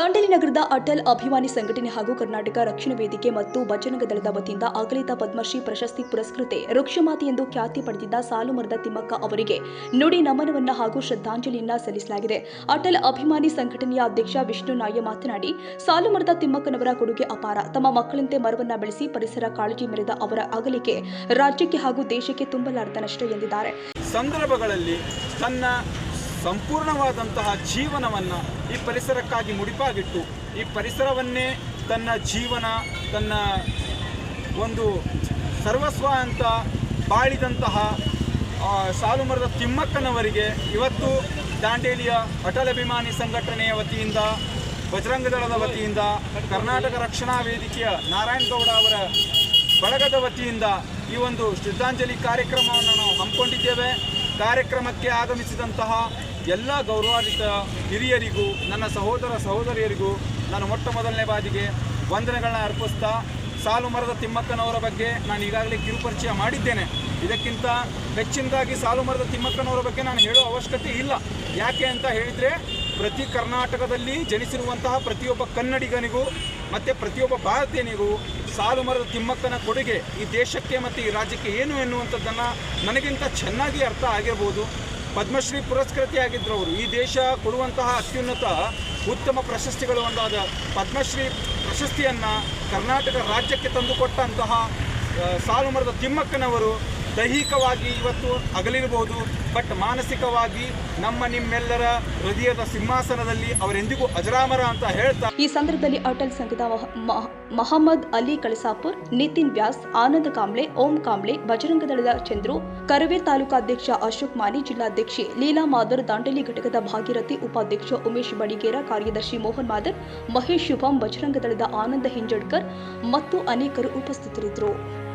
ಅಟಲ್ ಅಭಿಮಾನಿ ಸಂಘಟನೆ ಹಾಗೂ ಕರ್ನಾಟಕ ರಕ್ಷಣಾ ವೇದಿಕೆ ಮತ್ತು ಬಜರಂಗ ದಳದ ವತಿಯಿಂದ ಅಗಲಿತ ಪದ್ಮಶ್ರೀ ಪ್ರಶಸ್ತಿ ಪುರಸ್ಕೃತೆ ವೃಕ್ಷಮಾತೆ ಎಂದು ಖ್ಯಾತಿ ಪಡೆದಿದ್ದ ಸಾಲುಮರದ ತಿಮ್ಮಕ್ಕ ಅವರಿಗೆ ನುಡಿ ನಮನವನ್ನ ಹಾಗೂ ಶ್ರದ್ಧಾಂಜಲಿಯನ್ನ ಸಲ್ಲಿಸಲಾಗಿದೆ. ಅಟಲ್ ಅಭಿಮಾನಿ ಸಂಘಟನೆಯ ಅಧ್ಯಕ್ಷ ವಿಷ್ಣು ನಾಯ ಮಾತನಾಡಿ, ಸಾಲುಮರದ ತಿಮ್ಮಕ್ಕನವರ ಕೊಡುಗೆ ಅಪಾರ. ತಮ್ಮ ಮಕ್ಕಳಂತೆ ಮರವನ್ನ ಬೆಳೆಸಿ ಪರಿಸರ ಕಾಳಜಿ ಮೆರೆದ ಅವರ ಅಗಲಿಕೆ ರಾಜ್ಯಕ್ಕೆ ಹಾಗೂ ದೇಶಕ್ಕೆ ತುಂಬಲಾರದ ನಷ್ಟ ಎಂದಿದ್ದಾರೆ. ಸಂದರ್ಭಗಳಲ್ಲಿ ತನ್ನ ಸಂಪೂರ್ಣವಾದಂತಹ ಜೀವನವನ್ನು ಈ ಪರಿಸರಕ್ಕಾಗಿ ಮುಡಿಪಾಗಿಟ್ಟು, ಈ ಪರಿಸರವನ್ನೇ ತನ್ನ ಜೀವನ, ತನ್ನ ಒಂದು ಸರ್ವಸ್ವ ಅಂತ ಬಾಳಿದಂತಹ ಸಾಲು ಸಾಲುಮರದ ತಿಮ್ಮಕ್ಕನವರಿಗೆ ಇವತ್ತು ದಾಂಡೇಲಿಯ ಅಟಲ್ ಅಭಿಮಾನಿ ಸಂಘಟನೆಯ ವತಿಯಿಂದ, ಬಜರಂಗ ದಳದ ವತಿಯಿಂದ, ಕರ್ನಾಟಕ ರಕ್ಷಣಾ ವೇದಿಕೆಯ ನಾರಾಯಣಗೌಡ ಅವರ ಬಳಗದ ವತಿಯಿಂದ ಈ ಒಂದು ಶ್ರದ್ಧಾಂಜಲಿ ಕಾರ್ಯಕ್ರಮವನ್ನು ನಾವು ಹಮ್ಮಿಕೊಂಡಿದ್ದೇವೆ. ಕಾರ್ಯಕ್ರಮಕ್ಕೆ ಆಗಮಿಸಿದಂತಹ ಎಲ್ಲ ಗೌರವಾನ್ವಿತ ಹಿರಿಯರಿಗೂ, ನನ್ನ ಸಹೋದರ ಸಹೋದರಿಯರಿಗೂ ನಾನು ಮೊಟ್ಟ ಮೊದಲನೇ ಬಾರಿಗೆ ವಂದನೆಗಳನ್ನ ಅರ್ಪಿಸ್ತಾ ಸಾಲು ಮರದ ತಿಮ್ಮಕ್ಕನವರ ಬಗ್ಗೆ ನಾನು ಈಗಾಗಲೇ ಕಿರುಪರಿಚಯ ಮಾಡಿದ್ದೇನೆ. ಇದಕ್ಕಿಂತ ಹೆಚ್ಚಿನದಾಗಿ ಸಾಲು ಮರದ ತಿಮ್ಮಕ್ಕನವರ ಬಗ್ಗೆ ನಾನು ಹೇಳೋ ಅವಶ್ಯಕತೆ ಇಲ್ಲ. ಯಾಕೆ ಅಂತ ಹೇಳಿದರೆ, ಪ್ರತಿ ಕರ್ನಾಟಕದಲ್ಲಿ ಜನಿಸಿರುವಂತಹ ಪ್ರತಿಯೊಬ್ಬ ಕನ್ನಡಿಗನಿಗೂ ಮತ್ತು ಪ್ರತಿಯೊಬ್ಬ ಭಾರತೀಯನಿಗೂ ಸಾಲು ಮರದ ತಿಮ್ಮಕ್ಕನ ಕೊಡುಗೆ ಈ ದೇಶಕ್ಕೆ ಮತ್ತು ಈ ರಾಜ್ಯಕ್ಕೆ ಏನು ಎನ್ನುವಂಥದ್ದನ್ನು ನನಗಿಂತ ಚೆನ್ನಾಗಿ ಅರ್ಥ ಆಗಿರ್ಬೋದು. ಪದ್ಮಶ್ರೀ ಪುರಸ್ಕೃತಿಯಾಗಿದ್ದರು ಅವರು ಈ ದೇಶ ಕೊಡುವಂತಹ ಅತ್ಯುನ್ನತ, ಉತ್ತಮ ಪ್ರಶಸ್ತಿಗಳು ಒಂದಾದ ಪದ್ಮಶ್ರೀ ಪ್ರಶಸ್ತಿಯನ್ನು ಕರ್ನಾಟಕ ರಾಜ್ಯಕ್ಕೆ ತಂದುಕೊಟ್ಟಂತಹ ಸಾಲುಮರದ ಸಾಲು ಮರದ ತಿಮ್ಮಕ್ಕನವರು ದೈಹಿಕವಾಗಿ ಇವತ್ತು ಅಗಲಿರಬಹುದು ಬಟ್ ಮಾನಸಿಕವಾಗಿ ನಮ್ಮ ನಿಮ್ಮೆಲ್ಲರ ಹೃದಯದ ಸಿಂಹಾಸನದಲ್ಲಿ ಅವರೆಂದಿಗೂ ಅಜರಾಮರ ಅಂತ ಹೇಳ್ತಾ ಈ ಸಂದರ್ಭದಲ್ಲಿ ಅಟಲ್ ಸಂಘದ ಮಹ- ಮಹ- ಮಹಮ್ಮದ್ ಅಲಿ ಕಳಸಾಪುರ್, ನಿತಿನ್ ವ್ಯಾಸ್, ಆನಂದ ಕಾಂಬ್ಳೆ, ಓಂ ಕಾಂಬ್ಳೆ ಬಜರಂಗ ದಳದ ಚಂದ್ರು ಕರವೇ ತಾಲೂಕಾಧ್ಯಕ್ಷ ಅಶೋಕ್ ಮಾನಿ ಜಿಲ್ಲಾಧ್ಯಕ್ಷೆ ಲೀಲಾ ಮಾದರ್, ದಾಂಡೇಲಿ ಘಟಕದ ಭಾಗೀರಥಿ ಉಪಾಧ್ಯಕ್ಷ ಉಮೇಶ್ ಬಡಿಗೇರ, ಕಾರ್ಯದರ್ಶಿ ಮೋಹನ್ ಮಾದರ್, ಮಹೇಶ್ ಶುಭಂ ಬಜರಂಗ ದಳದ ಆನಂದ ಹಿಂಜಡ್ಕರ್ ಮತ್ತು ಅನೇಕರು ಉಪಸ್ಥಿತರಿದ್ದರು.